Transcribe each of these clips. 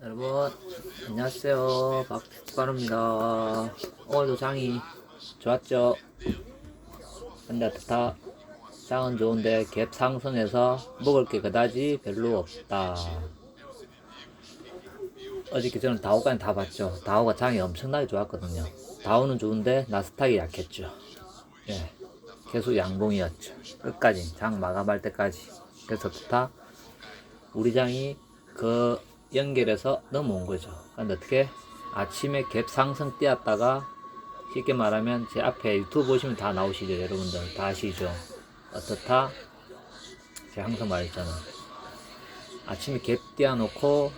여러분 안녕하세요. 박바루입니다. 오늘도 장이 좋았죠? 근데 어떻다 장은 좋은데 갭 상승해서 먹을 게 그다지 별로 없다. 어저께 저는 다오까지 다 봤죠. 다오가 장이 엄청나게 좋았거든요. 다오는 좋은데 나스닥이 약했죠. 예 계속 양봉이었죠. 끝까지 장 마감할 때까지. 그래서 좋다 우리 장이 그 연결해서 넘어온 거죠. 근데 어떻게 아침에 갭 상승 뛰었다가 쉽게 말하면 제 앞에 유튜브 보시면 다 나오시죠, 여러분들 다 아시죠? 어떻다? 제가 항상 말했잖아. 아침에 갭 띄워놓고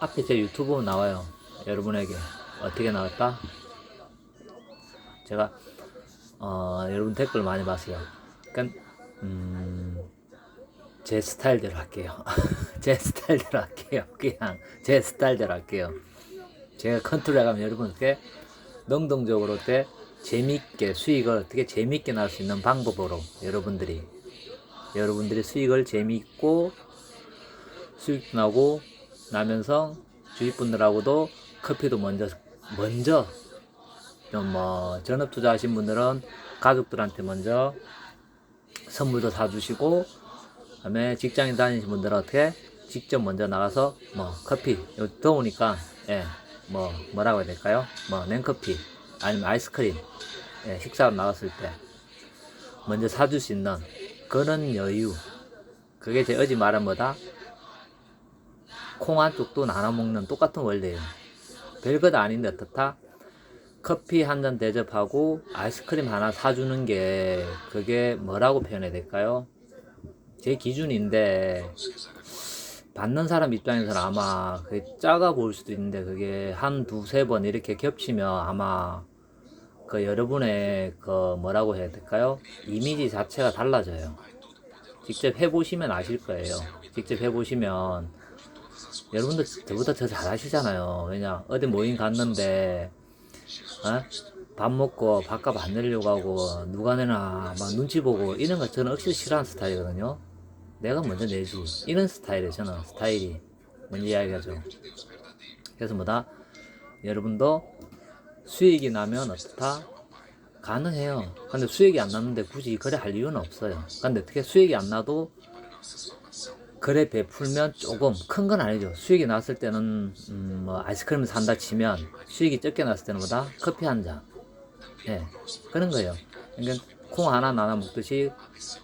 앞에 제 유튜브 나와요. 여러분에게 어떻게 나왔다? 제가 어, 여러분 댓글 많이 봤어요. 그러니까 음, 제 스타일대로 할게요. 제 스타일대로 할게요. 그냥 제 스타일대로 할게요. 제가 컨트롤해가면 여러분께 능동적으로 때 재밌게 수익을 어떻게 재밌게 날 수 있는 방법으로 여러분들이 여러분들이 수익을 재밌고 수익 나고 나면서 주위 분들하고도 커피도 먼저 먼저 좀 뭐 전업 투자하신 분들은 가족들한테 먼저 선물도 사주시고 그 다음에 직장에 다니신 분들은 어떻게 직접 먼저 나가서 뭐 커피 요 더우니까 예 뭐 뭐라고 해야 될까요? 뭐 냉커피 아니면 아이스크림 예, 식사로 나갔을 때 먼저 사줄 수 있는 그런 여유 그게 제 어제 말한 뭐다 콩 한 쪽도 나눠 먹는 똑같은 원리예요 별것 아닌데 어떻다 커피 한 잔 대접하고 아이스크림 하나 사주는 게 그게 뭐라고 표현해야 될까요? 제 기준인데 받는 사람 입장에서는 아마 그게 작아 보일 수도 있는데 그게 한 두세 번 이렇게 겹치면 아마 그 여러분의 그 뭐라고 해야 될까요? 이미지 자체가 달라져요. 직접 해보시면 아실 거예요. 직접 해보시면 여러분들 저보다 더 잘하시잖아요. 왜냐 어디 모임 갔는데 어? 밥 먹고 밥값 안 내려고 하고 누가 내나 막 눈치 보고 이런 거 저는 억지로 싫어하는 스타일이거든요. 내가 먼저 내지 이런 스타일이에요 저는 스타일이 뭔지 이야기하죠. 그래서 뭐다 여러분도 수익이 나면 어떻다 가능해요. 근데 수익이 안 났는데 굳이 거래 할 이유는 없어요. 근데 어떻게 수익이 안 나도 거래 베풀면 조금 큰 건 아니죠. 수익이 났을 때는 음, 뭐 아이스크림을 산다 치면 수익이 적게 났을 때는 보다 커피 한 잔. 예, 그런 거예요. 그러니까 콩 하나 나눠 먹듯이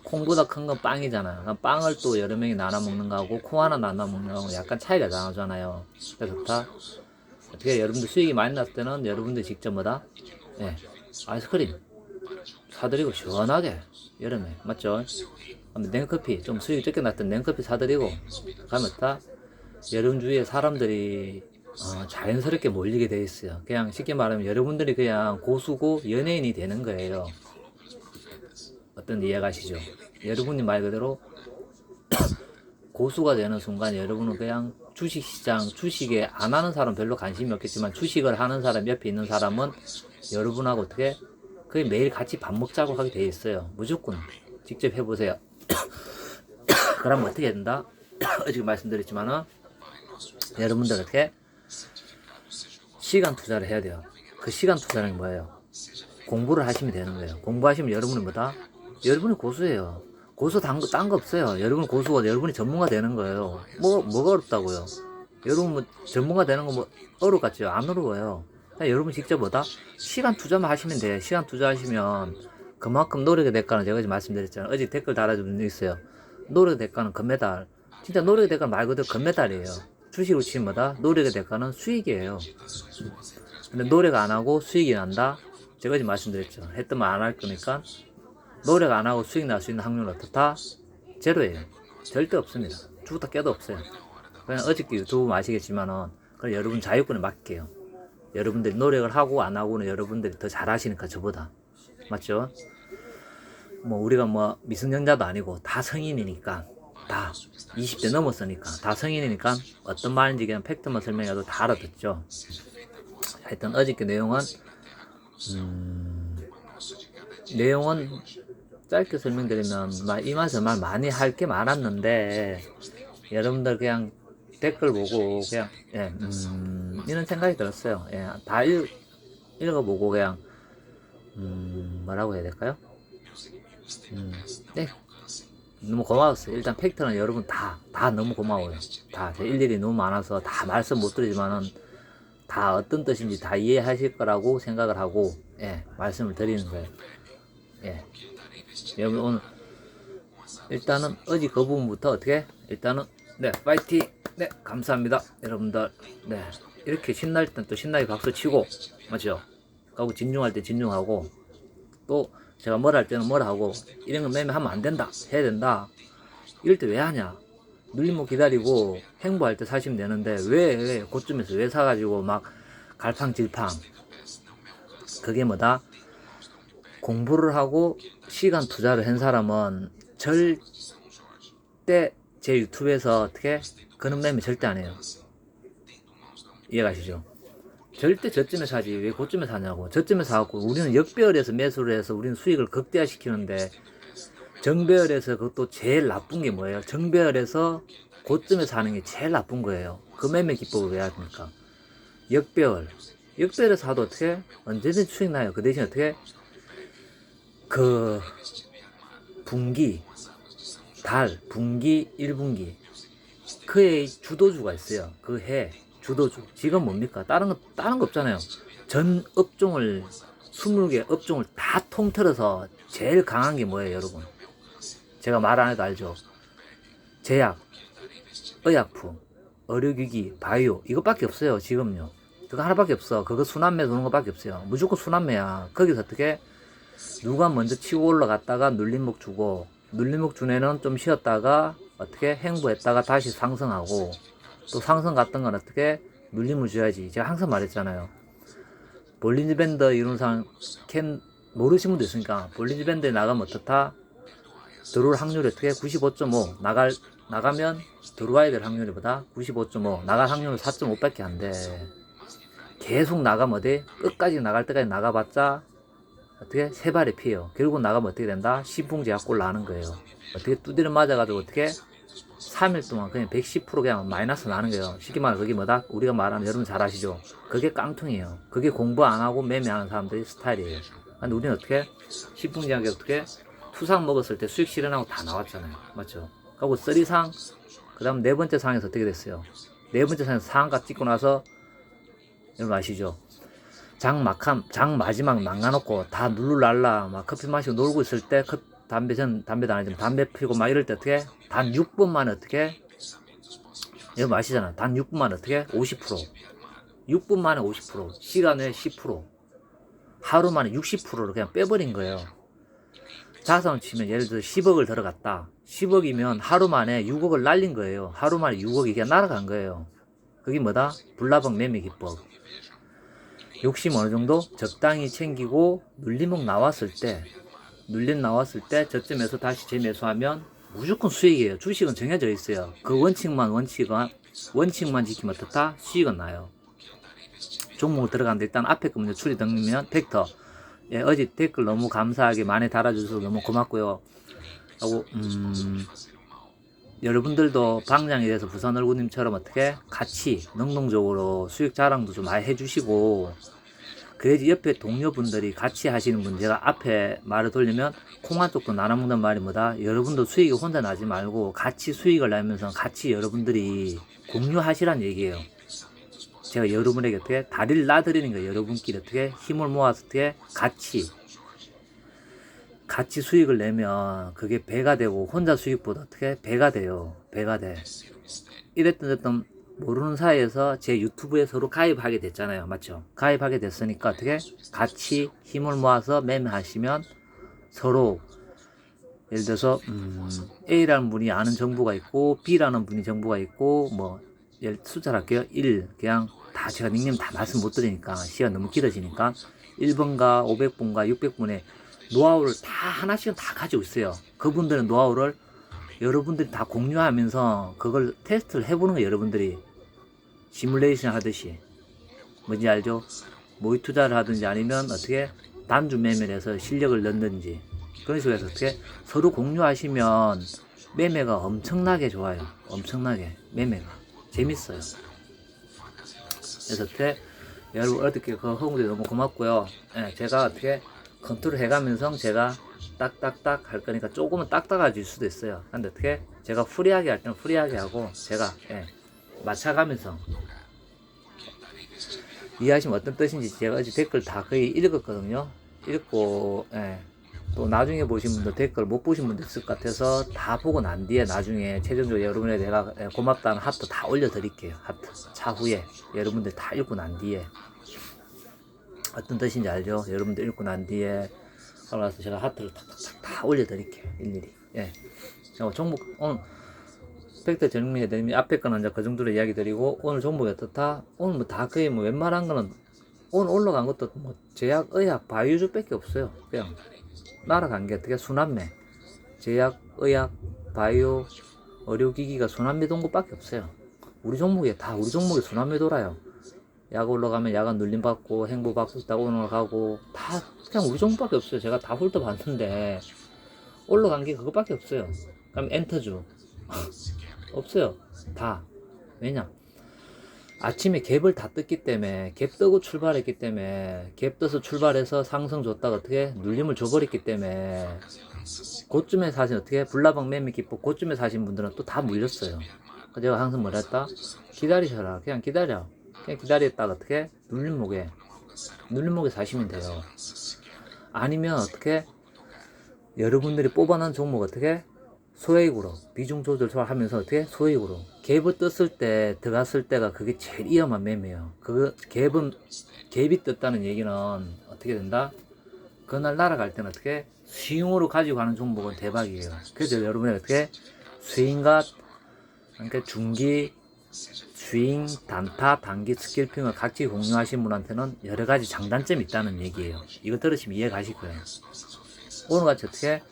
콩보다 큰 건 빵이잖아요. 그러니까 빵을 또 여러 명이 나눠 먹는 거하고 콩 하나 나눠 먹는 거하고 약간 차이가 나잖아요. 좋다. 어떻게 여러분들 수익이 많이 났을 때는 여러분들 직접 뭐다? 예, 아이스크림 사드리고 시원하게 여름에 맞죠? 냉커피 좀 수익이 적게 났던 냉커피 사드리고 가면 다 여름 주위에 사람들이 어, 자연스럽게 몰리게 돼 있어요. 그냥 쉽게 말하면 여러분들이 그냥 고수고 연예인이 되는 거예요. 어떤 이해가 가시죠? 여러분이 말 그대로 고수가 되는 순간 여러분은 그냥 주식시장, 주식에 안 하는 사람 별로 관심이 없겠지만 주식을 하는 사람 옆에 있는 사람은 여러분하고 어떻게 거의 매일 같이 밥 먹자고 하게 돼 있어요. 무조건 직접 해보세요. 그러면 어떻게 된다? 어제 말씀드렸지만은 여러분들 어떻게 시간 투자를 해야 돼요. 그 시간 투자는 뭐예요? 공부를 하시면 되는 거예요. 공부하시면 여러분은 뭐다? 여러분이 고수예요. 고수 딴거 딴거 없어요. 여러분 고수가 여러분이 전문가 되는 거예요. 뭐 뭐가 어렵다고요? 여러분 뭐 전문가 되는 거 뭐 어렵겠죠? 안 어려워요. 여러분 직접 뭐다? 시간 투자만 하시면 돼요. 시간 투자하시면 그만큼 노력의 대가는 제가 어제 말씀드렸잖아요. 어제 댓글 달아준 분 있어요. 노력의 대가는 금메달. 진짜 노력의 대가는 말 그대로 금메달이에요. 주식으로 치면 뭐다? 노력의 대가는 수익이에요. 근데 노력 안 하고 수익이 난다? 제가 어제 말씀드렸죠. 말안할 거니까 노력 안 하고 수익 날 수 있는 확률은 어떻다? 제로예요. 절대 없습니다. 죽었다 깨도 없어요. 그냥 어저께 유튜브 아시겠지만은 그냥 여러분 자유권에 맡길게요. 여러분들이 노력을 하고 안 하고는 여러분들이 더 잘하시니까 저보다 맞죠? 뭐 우리가 뭐 미성년자도 아니고 다 성인이니까 다 20대 넘었으니까 다 성인이니까 어떤 말인지 그냥 팩트만 설명해도 다 알아듣죠. 하여튼 어저께 내용은 음, 내용은 짧게 설명드리면 막 이마저 말 많이 할 게 많았는데 여러분들 그냥 댓글 보고 그냥 예, 음, 이런 생각이 들었어요. 예, 다 읽, 읽어보고 그냥 음, 뭐라고 해야 될까요? 음, 네. 너무 고마웠어요. 일단 팩트는 여러분 다, 다 너무 고마워요. 다, 제 일일이 너무 많아서 다 말씀 못 드리지만은 다 어떤 뜻인지 다 이해하실 거라고 생각을 하고, 예, 말씀을 드리는 거예요. 예. 여러분 오늘, 일단은 어지 그 부분부터 어떻게, 일단은, 네, 파이팅! 네, 감사합니다. 여러분들, 네. 이렇게 신날 땐 또 신나게 박수 치고, 맞죠? 하고 진중할 때 진중하고, 또 제가 뭘 할 때는 뭘 하고 이런 거 매매하면 안 된다 해야 된다 이럴 때 왜 하냐 눌림목 기다리고 행보할 때 사시면 되는데 왜, 왜 그쯤에서 왜 사가지고 막 갈팡질팡 그게 뭐다 공부를 하고 시간 투자를 한 사람은 절대 제 유튜브에서 어떻게 그런 매매 절대 안 해요. 이해가시죠? 절대 저쯤에 사지. 왜 고쯤에 사냐고. 저쯤에 사갖고 우리는 역배열에서 매수를 해서 우리는 수익을 극대화시키는데 정배열에서 그것도 제일 나쁜 게 뭐예요? 정배열에서 고쯤에 사는 게 제일 나쁜 거예요. 그 매매 기법을 왜 합니까? 역배열. 역배열에서 사도 어떻게? 언제든지 수익 나요. 그 대신 어떻게 그 분기 달 분기 1분기. 그의 주도주가 있어요. 그 해 주도주. 지금 뭡니까? 다른 거 다른 거 없잖아요. 전 업종을 20개 업종을 다 통틀어서 제일 강한 게 뭐예요 여러분? 제가 말 안 해도 알죠? 제약 의약품 의료기기 바이오. 이것밖에 없어요 지금요. 그거 하나밖에 없어. 그거 순환매 도는 것밖에 없어요. 무조건 순환매야. 거기서 어떻게 누가 먼저 치고 올라갔다가 눌림목 주고 눌림목 준 애는 좀 쉬었다가 어떻게 행보했다가 다시 상승하고 또 상승 같은 건 어떻게 눌림을 줘야지. 제가 항상 말했잖아요. 볼린지 밴드 이론상 캔 모르시는 분도 있으니까 볼린지 밴드에 나가면 어떻다? 들어올 확률이 어떻게? 95.5 나갈 나가면 들어와야 될 확률보다? 95.5 나갈 확률은 4.5밖에 안 돼. 계속 나가면 어디? 끝까지 나갈 때까지 나가봤자 어떻게 세 발에 피해요. 결국 나가면 어떻게 된다? 신풍제약골 나는 거예요. 어떻게 두드려 맞아가지고 어떻게 3일 동안 그냥 110% 그냥 마이너스 나는 거예요. 쉽게 말해 그게 뭐다? 우리가 말하는 여러분 잘 아시죠? 그게 깡통이에요. 그게 공부 안 하고 매매하는 사람들이 스타일이에요. 근데 우리는 어떻게 신풍제약이 어떻게 투상 먹었을 때 수익 실현하고 다 나왔잖아요. 맞죠? 그리고 쓰리상 그 다음 네 번째 상에서 어떻게 됐어요? 네 번째 상에서 상한가 찍고 나서 여러분 아시죠? 장 막함, 장 마지막 망가놓고 다 눌룰랄라. 막 커피 마시고 놀고 있을 때 컵, 담배 전 담배도 아니지만 담배 피고 막 이럴 때 어떻게 단 6분 만에 어떻게 여러분 아시잖아. 단 6분 만에 어떻게 50% 6분 만에 50% 시간 외에 10% 하루 만에 60%를 그냥 빼버린 거예요. 자산을 치면 예를 들어 10억을 들어갔다. 10억이면 하루 만에 6억을 날린 거예요. 하루 만에 6억이 그냥 날아간 거예요. 그게 뭐다? 불나방 매매 기법 욕심 어느 정도 적당히 챙기고 눌림목 나왔을 때 눌림 나왔을 때 저점에서 다시 재매수하면 무조건 수익이에요. 주식은 정해져 있어요. 그 원칙만 원칙은 원칙만 지키면 어떻다? 수익은 나요. 종목 들어가는데 일단 앞에 거 먼저 추리 등리면 벡터. 예, 어제 댓글 너무 감사하게 많이 달아주셔서 너무 고맙고요. 하고 음, 여러분들도 방장에 대해서 부산 얼굴님처럼 어떻게 같이 능동적으로 수익 자랑도 좀 많이 해주시고 그래야지 옆에 동료분들이 같이 하시는 분 제가 앞에 말을 돌리면 콩한 쪽도 나눠 먹는 말이 뭐다. 여러분도 수익이 혼자 나지 말고 같이 수익을 내면서 같이 여러분들이 공유하시란 얘기예요. 제가 여러분에게 어떻게 다리를 놔드리는 거예요. 여러분끼리 어떻게 힘을 모아서 어떻게 같이 같이 수익을 내면 그게 배가 되고 혼자 수익보다 어떻게 배가 돼요. 배가 돼. 이랬던 어떤 모르는 사이에서 제 유튜브에 서로 가입하게 됐잖아요. 맞죠? 가입하게 됐으니까 어떻게 같이 힘을 모아서 매매하시면 서로 예를 들어서 음, A라는 분이 아는 정보가 있고 B라는 분이 정보가 있고 뭐 숫자를 할게요. 1 그냥 다 제가 닉네임 다 말씀 못 드리니까 시간 너무 길어지니까. 1번과 500번과 600번의 노하우를 다 하나씩은 다 가지고 있어요 그분들은 노하우를 여러분들이 다 공유하면서 그걸 테스트를 해보는 거예요 여러분들이 시뮬레이션 하듯이 뭔지 알죠? 모의 투자를 하든지 아니면 어떻게 단주 매매를 해서 실력을 넣는지 그런 식으로 해서 어떻게 서로 공유하시면 매매가 엄청나게 좋아요 엄청나게 매매가 재밌어요. 그래서 어떻게 여러분 어떻게 그 허공들이 너무 고맙고요. 예, 제가 어떻게 컨트롤 해가면서 제가 딱딱딱 할 거니까 조금은 딱딱해질 수도 있어요. 근데 어떻게 제가 프리하게 할 때는 프리하게 하고 제가 예, 맞춰가면서 이해하시면 어떤 뜻인지 제가 어제 댓글 다 거의 읽었거든요. 읽고 예, 또 나중에 보신 분들 댓글 못 보신 분들 있을 것 같아서 다 보고 난 뒤에 나중에 최종적으로 여러분에 내가 예, 고맙다는 하트 다 올려드릴게요. 하트 차후에 여러분들 다 읽고 난 뒤에 어떤 뜻인지 알죠? 여러분들 읽고 난 뒤에 올라와서 제가 하트를 탁탁탁 다 올려드릴게요. 일일이. 예. 자, 종목 오늘 팩트 정리해 드리면 앞에 거는 이제 그 정도로 이야기 드리고 오늘 종목이 어떻다? 오늘 뭐 다 거의 뭐 웬만한 거는 오늘 올라간 것도 뭐 제약, 의학, 바이오주 밖에 없어요. 그냥 날아간 게 어떻게 순환매, 제약, 의학, 바이오, 의료기기가 순환매 돈 것밖에 없어요. 우리 종목에 다 우리 종목에 순환매 돌아요. 약 올라가면 야간 눌림 받고 행보 받고 있다 올라가고 다 그냥 우리 종목밖에 없어요. 제가 다 훑어봤는데 올라간 게 그것밖에 없어요. 그럼 엔터주 없어요. 다 왜냐? 아침에 갭을 다 떴기 때문에 갭 뜨고 출발했기 때문에 갭 떠서 출발해서 상승 줬다가 어떻게 눌림을 줘버렸기 때문에 그쯤에 사신 어떻게 불나방 매매 기법 그쯤에 사신 분들은 또 다 물렸어요. 제가 항상 뭐라 했다? 기다리셔라. 그냥 기다려. 그냥 기다렸다가 어떻게 눌림목에 눌림목에 사시면 돼요. 아니면 어떻게 여러분들이 뽑아놓은 종목 어떻게 소액으로 비중 조절 하면서 어떻게 소액으로 갭을 떴을 때 들어갔을 때가 그게 제일 위험한 매매예요. 그 갭은 갭이 떴다는 얘기는 어떻게 된다? 그날 날아갈 때는 어떻게 스윙으로 가지고 가는 종목은 대박이에요. 그래서 여러분이 어떻게 스윙과 그러니까 중기 스윙, 단타, 단기 스킬핑을 같이 공유하신 분한테는 여러 가지 장단점이 있다는 얘기예요. 이거 들으시면 이해 가시고요. 오늘 같이 어떻게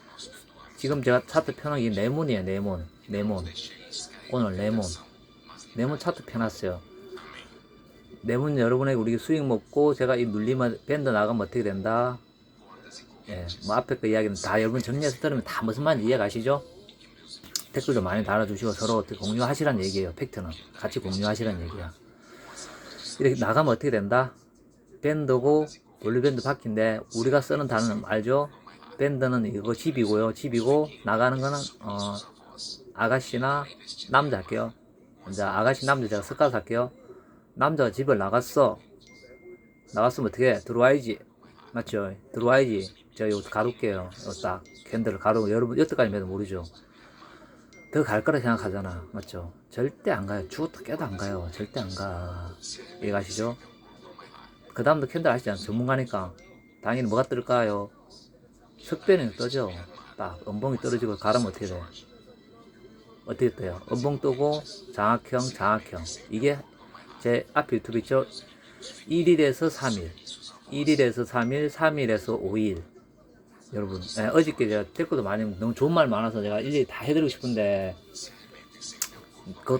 지금 제가 차트 펴놓은 게 네몬이에요, 네몬. 네몬. 오늘 네몬. 네몬 차트 펴놨어요. 네몬 여러분에게 우리 수익 먹고 제가 이 눌리면 밴드 나가면 어떻게 된다? 예, 뭐 앞에 그 이야기는 다 여러분 정리해서 들으면 다 무슨 말인지 이해 가시죠? 댓글도 많이 달아주시고 서로 어떻게 공유하시란 얘기예요. 팩트는 같이 공유하시란 얘기야. 이렇게 나가면 어떻게 된다? 밴드고 볼리밴드 바뀐데 우리가 쓰는 단어는 알죠? 밴드는 이거 집이고요. 집이고 나가는 거는 어 아가씨나 남자 할게요. 이제 아가씨 남자 제가 섞어서 할게요. 남자가 집을 나갔어. 나갔으면 어떻게 해? 들어와야지. 맞죠? 들어와야지. 제가 여기 가둘게요. 요딱 캔들을 가두고 여러분 여태까지 매도 모르죠? 더 갈 거라 생각하잖아. 맞죠? 절대 안 가요. 죽어도 깨도 안 가요. 절대 안 가. 이해가시죠? 그 다음도 캔들 아시잖아. 전문가니까. 당연히 뭐가 뜰까요? 석배는 떠죠. 딱, 음봉이 떨어지고 가르면 어떻게 돼? 어떻게 떠요? 음봉 뜨고, 장악형, 장악형. 이게 제 앞에 유튜브 있죠? 1일에서 3일. 1일에서 3일, 3일에서 5일. 여러분, 예, 어저께 제가 댓글도 많이, 너무 좋은 말 많아서 제가 일일이 다 해드리고 싶은데, 그것